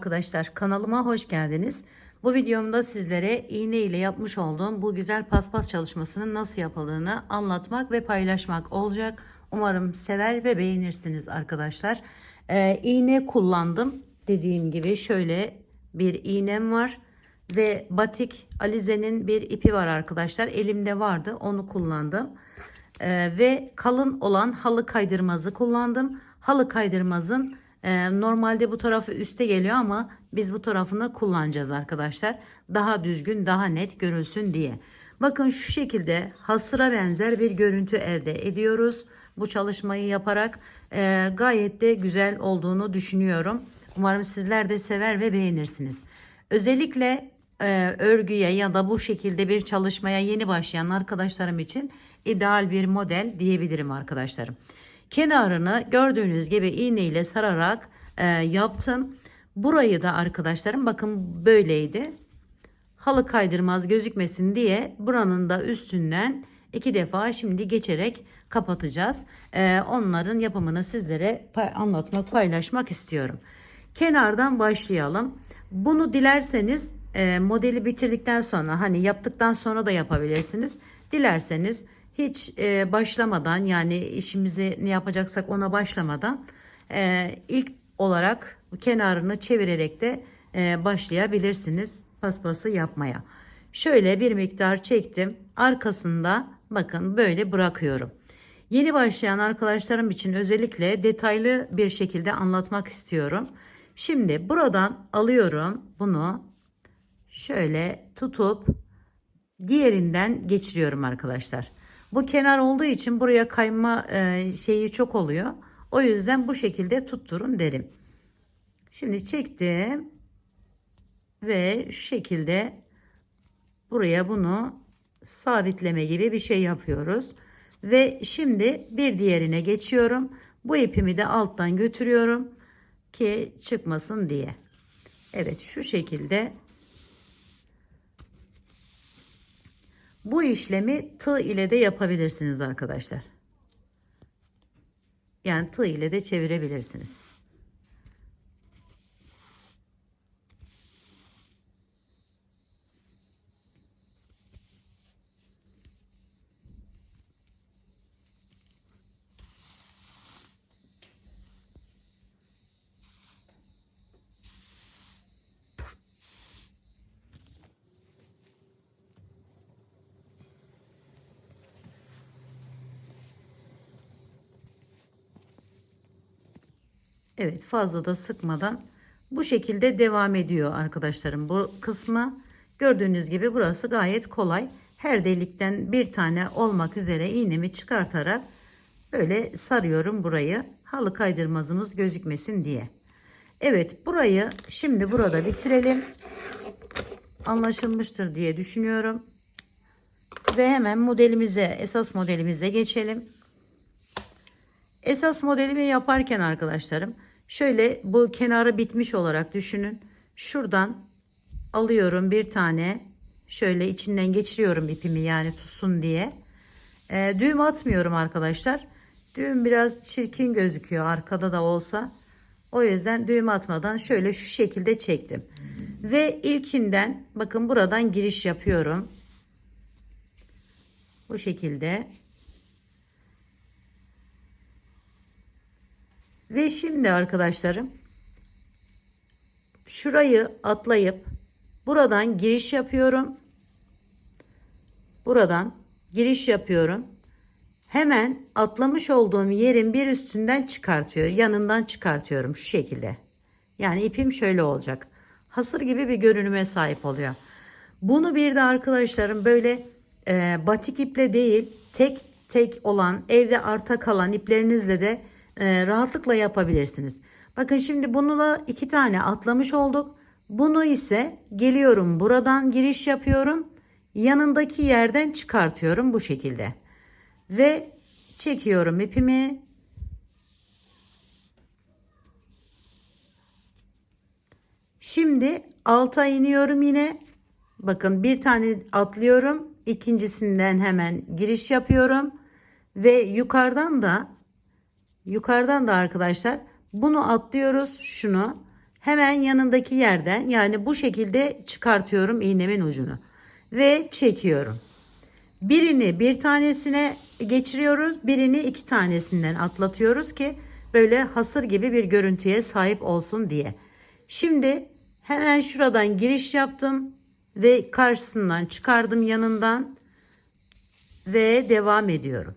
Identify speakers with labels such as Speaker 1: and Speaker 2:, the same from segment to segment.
Speaker 1: arkadaşlar kanalıma hoş geldiniz. Bu videomda sizlere iğne ile yapmış olduğum bu güzel paspas çalışmasının nasıl yapıldığını anlatmak ve paylaşmak olacak. Umarım sever ve beğenirsiniz arkadaşlar. Ee, iğne kullandım. Dediğim gibi şöyle bir iğnem var. Ve batik Alize'nin bir ipi var arkadaşlar. Elimde vardı onu kullandım. Ee, ve kalın olan halı kaydırmazı kullandım. Halı kaydırmazın e, normalde bu tarafı üste geliyor ama biz bu tarafını kullanacağız arkadaşlar. Daha düzgün daha net görülsün diye. Bakın şu şekilde hasıra benzer bir görüntü elde ediyoruz. Bu çalışmayı yaparak e, gayet de güzel olduğunu düşünüyorum. Umarım sizler de sever ve beğenirsiniz. Özellikle e, örgüye ya da bu şekilde bir çalışmaya yeni başlayan arkadaşlarım için ideal bir model diyebilirim arkadaşlarım. Kenarını gördüğünüz gibi iğne ile sararak e, yaptım. Burayı da arkadaşlarım bakın böyleydi. Halı kaydırmaz gözükmesin diye buranın da üstünden iki defa şimdi geçerek kapatacağız. E, onların yapımını sizlere pay- anlatmak, paylaşmak istiyorum. Kenardan başlayalım. Bunu dilerseniz e, modeli bitirdikten sonra hani yaptıktan sonra da yapabilirsiniz. Dilerseniz hiç e, başlamadan yani işimizi ne yapacaksak ona başlamadan e, ilk olarak kenarını çevirerek de e, başlayabilirsiniz paspası yapmaya. Şöyle bir miktar çektim. Arkasında bakın böyle bırakıyorum. Yeni başlayan arkadaşlarım için özellikle detaylı bir şekilde anlatmak istiyorum. Şimdi buradan alıyorum bunu şöyle tutup diğerinden geçiriyorum arkadaşlar. Bu kenar olduğu için buraya kayma e, şeyi çok oluyor. O yüzden bu şekilde tutturun derim. Şimdi çektim ve şu şekilde buraya bunu sabitleme gibi bir şey yapıyoruz. Ve şimdi bir diğerine geçiyorum. Bu ipimi de alttan götürüyorum ki çıkmasın diye. Evet şu şekilde bu işlemi tığ ile de yapabilirsiniz arkadaşlar. Yani tığ ile de çevirebilirsiniz. Evet fazla da sıkmadan bu şekilde devam ediyor arkadaşlarım bu kısmı. Gördüğünüz gibi burası gayet kolay. Her delikten bir tane olmak üzere iğnemi çıkartarak böyle sarıyorum burayı. Halı kaydırmazımız gözükmesin diye. Evet burayı şimdi burada bitirelim. Anlaşılmıştır diye düşünüyorum. Ve hemen modelimize esas modelimize geçelim. Esas modelimi yaparken arkadaşlarım şöyle bu kenarı bitmiş olarak düşünün. Şuradan alıyorum bir tane şöyle içinden geçiriyorum ipimi yani tutsun diye. E, düğüm atmıyorum arkadaşlar. Düğüm biraz çirkin gözüküyor arkada da olsa. O yüzden düğüm atmadan şöyle şu şekilde çektim. Ve ilkinden bakın buradan giriş yapıyorum. Bu şekilde. Ve şimdi arkadaşlarım şurayı atlayıp buradan giriş yapıyorum. Buradan giriş yapıyorum. Hemen atlamış olduğum yerin bir üstünden çıkartıyor. Yanından çıkartıyorum şu şekilde. Yani ipim şöyle olacak. Hasır gibi bir görünüme sahip oluyor. Bunu bir de arkadaşlarım böyle e, batik iple değil tek tek olan evde arta kalan iplerinizle de e, rahatlıkla yapabilirsiniz. Bakın şimdi bunu da iki tane atlamış olduk. Bunu ise geliyorum buradan giriş yapıyorum. Yanındaki yerden çıkartıyorum bu şekilde. Ve çekiyorum ipimi. Şimdi alta iniyorum yine. Bakın bir tane atlıyorum. İkincisinden hemen giriş yapıyorum. Ve yukarıdan da yukarıdan da arkadaşlar bunu atlıyoruz şunu hemen yanındaki yerden yani bu şekilde çıkartıyorum iğnemin ucunu ve çekiyorum. Birini bir tanesine geçiriyoruz, birini iki tanesinden atlatıyoruz ki böyle hasır gibi bir görüntüye sahip olsun diye. Şimdi hemen şuradan giriş yaptım ve karşısından çıkardım yanından ve devam ediyorum.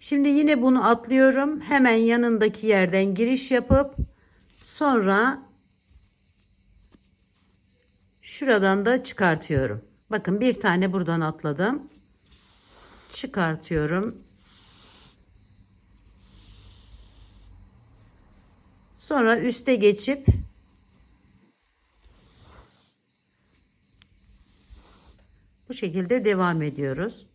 Speaker 1: Şimdi yine bunu atlıyorum. Hemen yanındaki yerden giriş yapıp sonra şuradan da çıkartıyorum. Bakın bir tane buradan atladım. Çıkartıyorum. Sonra üste geçip bu şekilde devam ediyoruz.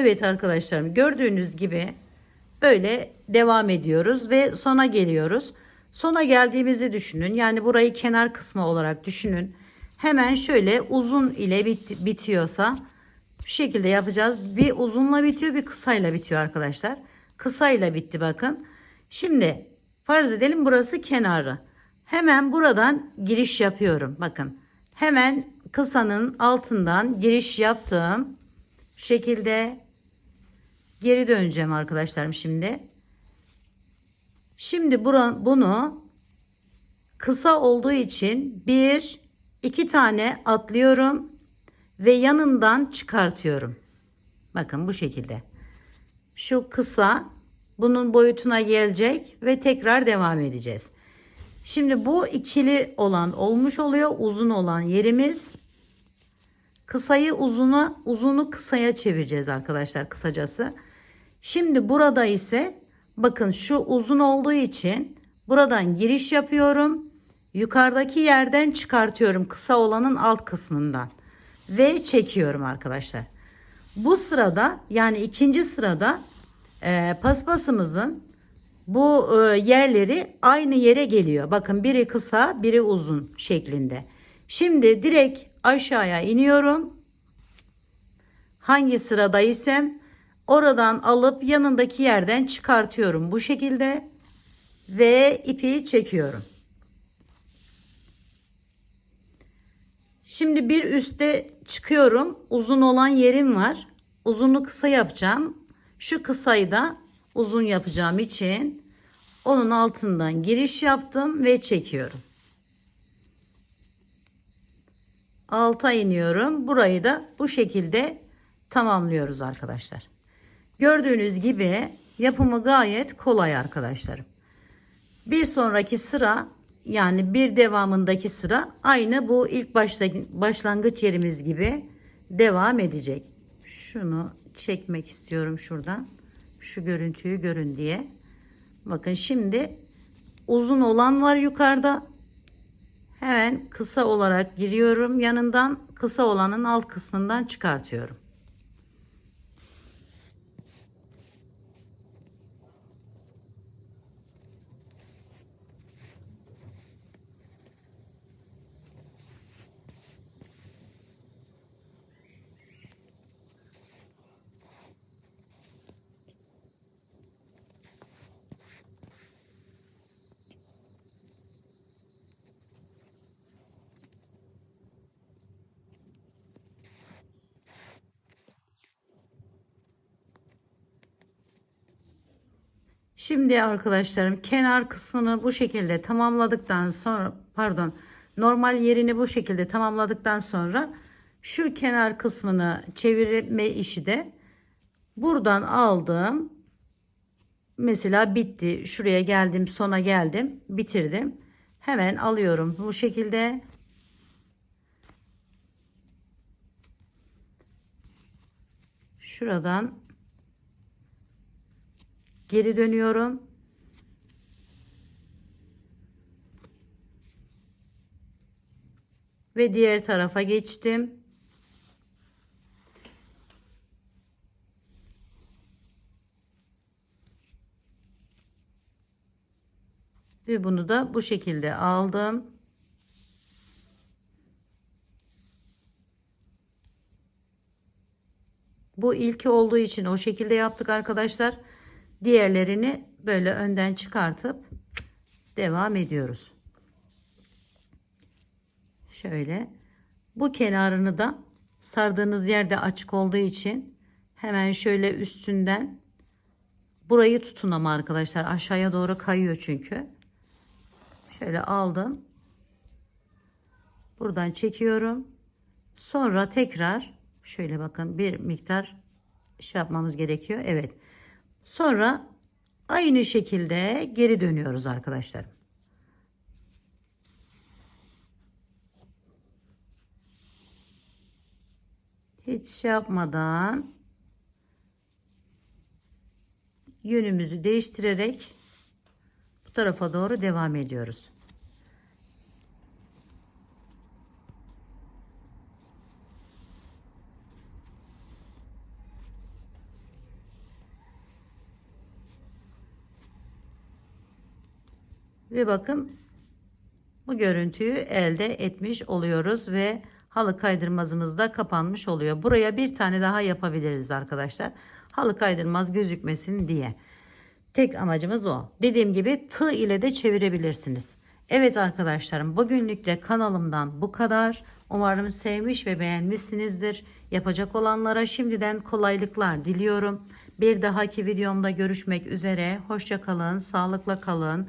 Speaker 1: Evet arkadaşlarım gördüğünüz gibi böyle devam ediyoruz ve sona geliyoruz. Sona geldiğimizi düşünün. Yani burayı kenar kısmı olarak düşünün. Hemen şöyle uzun ile bit bitiyorsa bu şekilde yapacağız. Bir uzunla bitiyor bir kısayla bitiyor arkadaşlar. Kısayla bitti bakın. Şimdi farz edelim burası kenarı. Hemen buradan giriş yapıyorum. Bakın hemen kısanın altından giriş yaptım. Şu şekilde geri döneceğim arkadaşlarım şimdi. Şimdi bura, bunu kısa olduğu için bir iki tane atlıyorum ve yanından çıkartıyorum. Bakın bu şekilde. Şu kısa bunun boyutuna gelecek ve tekrar devam edeceğiz. Şimdi bu ikili olan olmuş oluyor. Uzun olan yerimiz. Kısayı uzuna, uzunu kısaya çevireceğiz arkadaşlar kısacası. Şimdi burada ise bakın şu uzun olduğu için buradan giriş yapıyorum. Yukarıdaki yerden çıkartıyorum kısa olanın alt kısmından ve çekiyorum arkadaşlar. Bu sırada yani ikinci sırada e, paspasımızın bu e, yerleri aynı yere geliyor. Bakın biri kısa biri uzun şeklinde. Şimdi direkt aşağıya iniyorum. Hangi sıradaysam oradan alıp yanındaki yerden çıkartıyorum bu şekilde ve ipi çekiyorum. Şimdi bir üste çıkıyorum. Uzun olan yerim var. Uzunu kısa yapacağım. Şu kısayı da uzun yapacağım için onun altından giriş yaptım ve çekiyorum. Alta iniyorum. Burayı da bu şekilde tamamlıyoruz arkadaşlar. Gördüğünüz gibi yapımı gayet kolay arkadaşlarım. Bir sonraki sıra yani bir devamındaki sıra aynı bu ilk başta başlangıç yerimiz gibi devam edecek. Şunu çekmek istiyorum şuradan. Şu görüntüyü görün diye. Bakın şimdi uzun olan var yukarıda. Hemen kısa olarak giriyorum yanından kısa olanın alt kısmından çıkartıyorum. Şimdi arkadaşlarım kenar kısmını bu şekilde tamamladıktan sonra pardon normal yerini bu şekilde tamamladıktan sonra şu kenar kısmını çevirme işi de buradan aldım. Mesela bitti. Şuraya geldim, sona geldim, bitirdim. Hemen alıyorum bu şekilde. şuradan geri dönüyorum. Ve diğer tarafa geçtim. Ve bunu da bu şekilde aldım. Bu ilki olduğu için o şekilde yaptık arkadaşlar. Diğerlerini böyle önden çıkartıp devam ediyoruz. Şöyle. Bu kenarını da sardığınız yerde açık olduğu için hemen şöyle üstünden burayı tutun ama arkadaşlar aşağıya doğru kayıyor çünkü. Şöyle aldım. Buradan çekiyorum. Sonra tekrar şöyle bakın bir miktar şey yapmamız gerekiyor. Evet. Sonra aynı şekilde geri dönüyoruz arkadaşlar. Hiç şey yapmadan yönümüzü değiştirerek bu tarafa doğru devam ediyoruz. Ve bakın bu görüntüyü elde etmiş oluyoruz ve halı kaydırmazımız da kapanmış oluyor. Buraya bir tane daha yapabiliriz arkadaşlar. Halı kaydırmaz gözükmesin diye. Tek amacımız o. Dediğim gibi tığ ile de çevirebilirsiniz. Evet arkadaşlarım bugünlük de kanalımdan bu kadar. Umarım sevmiş ve beğenmişsinizdir. Yapacak olanlara şimdiden kolaylıklar diliyorum. Bir dahaki videomda görüşmek üzere. Hoşça kalın, sağlıkla kalın.